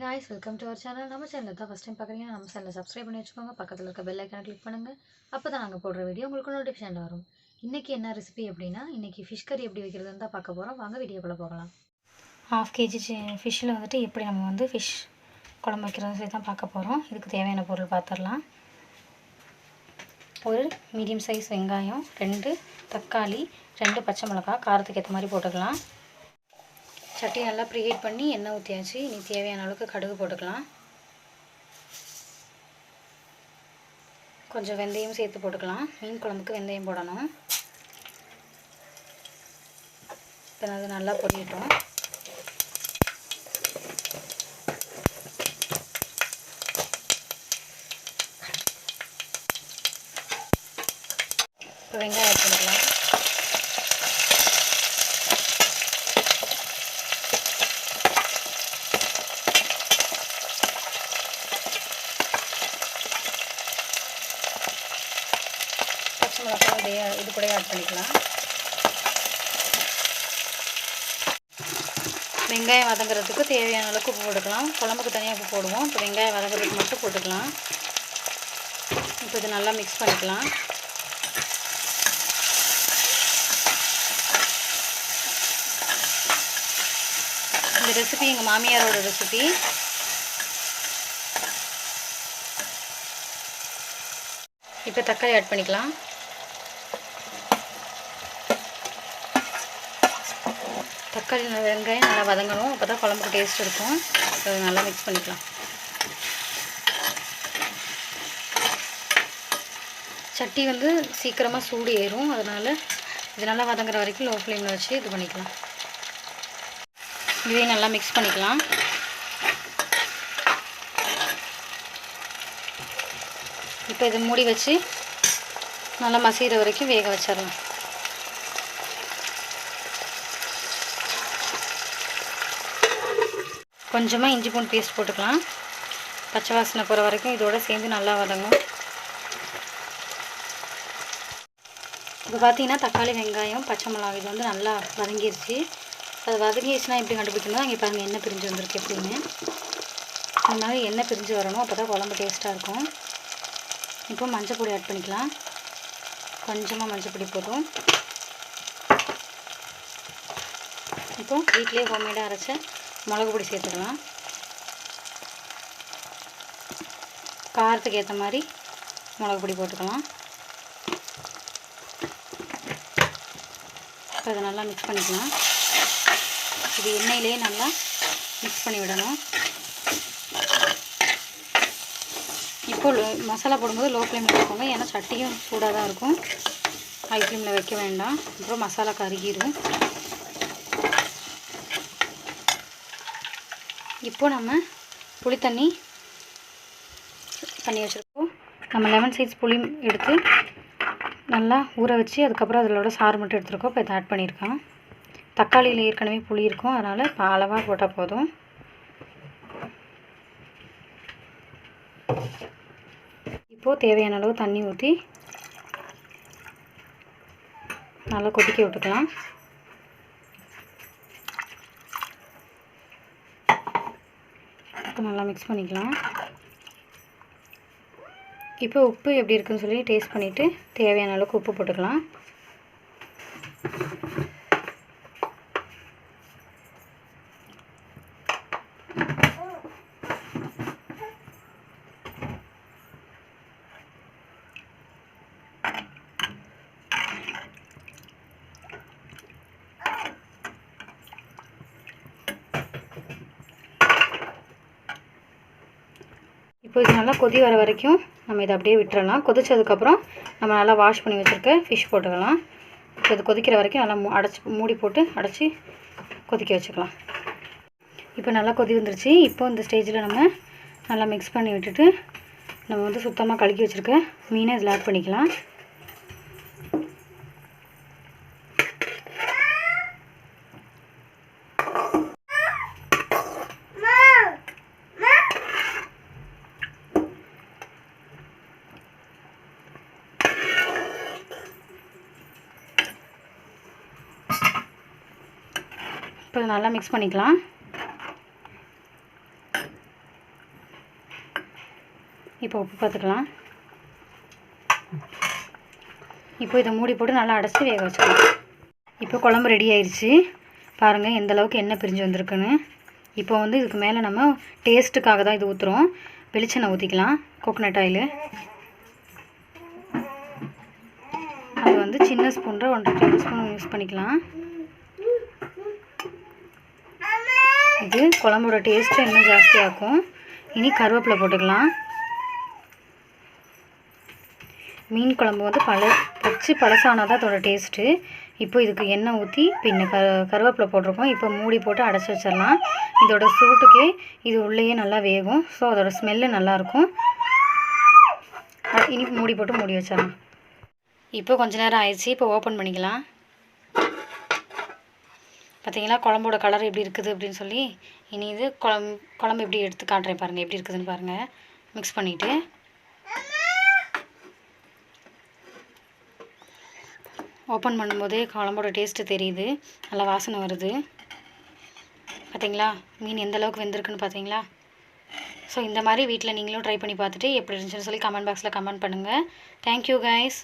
Guys welcome to our channel நம்ம channel தான் first time பார்க்குறீங்கன்னா நம்ம சேனலை சப்ஸ்கிரைப் பண்ணி வச்சுக்கோங்க. பக்கத்தில் இருக்க பெல் ஐக்கானை கிளிக் பண்ணுங்கள் அப்போ தான் நாங்கள் போடுற வீடியோ உங்களுக்கு நோட்டிஃபிகேஷன் வரும். இன்றைக்கி என்ன ரெசிபி அப்படின்னா இன்றைக்கி ஃபிஷ் கறி எப்படி வைக்கிறதுன்னு தான் பார்க்க போகிறோம் வாங்க வீடியோக்குள்ளே போகலாம். ஹாஃப் கேஜி ஃபிஷ்ஷில் வந்துட்டு எப்படி நம்ம வந்து ஃபிஷ் குழம்பு வைக்கிறது சொல்லி தான் பார்க்க போகிறோம் இதுக்கு தேவையான பொருள் பார்த்துடலாம் ஒரு மீடியம் சைஸ் வெங்காயம் ரெண்டு தக்காளி ரெண்டு பச்சை மிளகாய் காரத்துக்கு ஏற்ற மாதிரி போட்டுக்கலாம். சட்டி நல்லா ப்ரீஹீட் பண்ணி எண்ணெய் ஊற்றியாச்சு இனி தேவையான அளவுக்கு கடுகு போட்டுக்கலாம். கொஞ்சம் வெந்தயம் சேர்த்து போட்டுக்கலாம். மீன் குழம்புக்கு வெந்தயம் போடணும். இப்போ அது நல்லா பொரியட்டும். இப்போ வெங்காயம் ஆட் பண்ணிக்கலாம் இது கூட ஆட் பண்ணிக்கலாம். வெங்காயம் வதங்குறதுக்கு தேவையான அளவுக்கு உப்பு போட்டுக்கலாம். குழம்புக்கு தனியாக உப்பு போடுவோம். இப்போ வெங்காயம் வதங்குறதுக்கு மட்டும் போட்டுக்கலாம். இப்போ இது நல்லா மிக்ஸ் பண்ணிக்கலாம். இந்த ரெசிபி எங்கள் மாமியாரோட ரெசிபி இப்போ தக்காளி ஆட் பண்ணிக்கலாம். தக்காளி வெங்காயம் நல்லா வதங்கணும். அப்போ தான் குழம்புக்கு டேஸ்ட் இருக்கும். அதை நல்லா மிக்ஸ் பண்ணிக்கலாம். சட்டி வந்து சீக்கிரமாக சூடு ஏறும். அதனால் இது நல்லா வதங்குற வரைக்கும் லோ ஃப்ளேமில் வச்சு இது பண்ணிக்கலாம். இதையும் நல்லா மிக்ஸ் பண்ணிக்கலாம். இப்போ இதை மூடி வச்சு நல்லா மசிகிற வரைக்கும் வேக வச்சிடலாம். கொஞ்சமாக இஞ்சி பூண்டு பேஸ்ட் போட்டுக்கலாம். பச்சை வாசனை போகிற வரைக்கும் இதோட சேர்ந்து நல்லா வதங்கும். இப்போ பார்த்தீங்கன்னா தக்காளி வெங்காயம் பச்சை மிளகாய் இது வந்து நல்லா வதங்கிருச்சு. அது வதங்கிடுச்சுன்னா எப்படி கண்டுபிடிக்கணும் இங்கே பாருங்கள் எண்ணெய் பிரிஞ்சு வந்திருக்கு எப்படின்னு அந்த மாதிரி எண்ணெய் பிரிஞ்சு வரணும். அப்போ தான் குழம்பு டேஸ்ட்டாக இருக்கும். இப்போ மஞ்சள் பொடி ஆட் பண்ணிக்கலாம். கொஞ்சமாக மஞ்சள் பொடி போதும். இப்போ வீட்டிலே ஹோம்மேடாக அரைச்ச மிளகு பொடி சேர்த்துக்கலாம். காரத்துக்கு ஏற்ற மாதிரி மிளகு பொடி போட்டுக்கலாம். இப்போ அதை நல்லா மிக்ஸ் பண்ணிக்கலாம். இது எண்ணெயிலேயே நல்லா மிக்ஸ் பண்ணி விடணும். இப்போ மசாலா போடும்போது லோ ஃப்ளேமில் வைக்கோங்க ஏன்னா சட்டியும் சூடாக தான் இருக்கும். ஹை ஃப்ளேமில் வைக்க வேண்டாம். அப்புறம் மசாலா கருகிடும் இப்போ நம்ம புளி தண்ணி பண்ணி வச்சுருக்கோம். நம்ம லெமன் சைஸ் புளி எடுத்து நல்லா ஊற வச்சு அதுக்கப்புறம் அதிலோட சாறு மட்டும் எடுத்துருக்கோம். இப்போ இதை ஆட் பண்ணியிருக்கோம். தக்காளியில் ஏற்கனவே புளி இருக்கும். அதனால் இப்போ அளவாக போட்டால் போதும். இப்போது தேவையான அளவு தண்ணி ஊற்றி நல்லா கொதிக்க விட்டுக்கலாம். இப்போ நல்லா மிக்ஸ் பண்ணிக்கலாம். இப்போ உப்பு எப்படி இருக்குன்னு சொல்லி டேஸ்ட் பண்ணிவிட்டு தேவையான அளவுக்கு உப்பு போட்டுக்கலாம். இது நல்லா கொதி வர வரைக்கும் நம்ம இதை அப்படியே விட்டுறலாம். கொதிச்சதுக்கப்புறம் நம்ம நல்லா வாஷ் பண்ணி வச்சுருக்க ஃபிஷ் போட்டுக்கலாம். இப்போ இது கொதிக்கிற வரைக்கும் நல்லா அடைச்சி மூடி போட்டு அடைச்சி கொதிக்க வச்சுக்கலாம். இப்போ நல்லா கொதி வந்துருச்சு. இப்போ இந்த ஸ்டேஜில் நம்ம நல்லா மிக்ஸ் பண்ணி விட்டுட்டு நம்ம வந்து சுத்தமாக கழுக்கி வச்சுருக்க மீனை இதில் ஆட் பண்ணிக்கலாம். இப்போ நல்லா மிக்ஸ் பண்ணிக்கலாம். இப்போ உப்பு பார்த்துக்கலாம். இப்போ இதை மூடி போட்டு நல்லா அடைச்சி வேக வச்சுக்கலாம். இப்போ குழம்பு ரெடி ஆயிடுச்சு பாருங்கள் எந்த அளவுக்கு எண்ணெய் பிரிஞ்சு வந்திருக்குன்னு. இப்போ வந்து இதுக்கு மேலே நம்ம டேஸ்ட்டுக்காக தான் இது ஊற்றுறோம் வெளிச்செண்ணெய் ஊற்றிக்கலாம் கோகனட் ஆயில் அது வந்து சின்ன ஸ்பூனில் ஒன்றரை டேபிள் ஸ்பூன் யூஸ் பண்ணிக்கலாம். இது குழம்போட டேஸ்ட்டு இன்னும் ஜாஸ்தியாகும். இனி கருவேப்பிலை போட்டுக்கலாம். மீன் குழம்பு வந்து பழ பச்சு பழசானால் தான் அதோடய டேஸ்ட்டு இப்போ இதுக்கு எண்ணெய் ஊற்றி பின்ன க கருவேப்பிலை போட்டிருக்கோம். இப்போ மூடி போட்டு அடைச்சி வச்சிடலாம். இதோட சூட்டுக்கே இது உள்ளேயே நல்லா வேகும். ஸோ அதோட ஸ்மெல்லு நல்லாயிருக்கும். இனி மூடி போட்டு மூடி வச்சிடலாம். இப்போ கொஞ்ச நேரம் ஆயிடுச்சு. இப்போ ஓப்பன் பண்ணிக்கலாம். பார்த்தீங்களா குழம்போட கலர் எப்படி இருக்குது அப்படின்னு சொல்லி இனி இது குழம்பு குழம்பு எப்படி எடுத்து காட்டுறேன் பாருங்கள் எப்படி இருக்குதுன்னு பாருங்கள் மிக்ஸ் பண்ணிவிட்டு ஓப்பன் பண்ணும்போதே குழம்போட டேஸ்ட்டு தெரியுது. நல்லா வாசனை வருது. பார்த்தீங்களா மீன் எந்த அளவுக்கு வெந்திருக்குன்னு பார்த்தீங்களா ஸோ இந்த மாதிரி வீட்டில் நீங்களும் ட்ரை பண்ணி பார்த்துட்டு எப்படி இருந்துச்சுன்னு சொல்லி கமெண்ட் பாக்ஸில் கமெண்ட் பண்ணுங்கள் தேங்க்யூ கைஸ்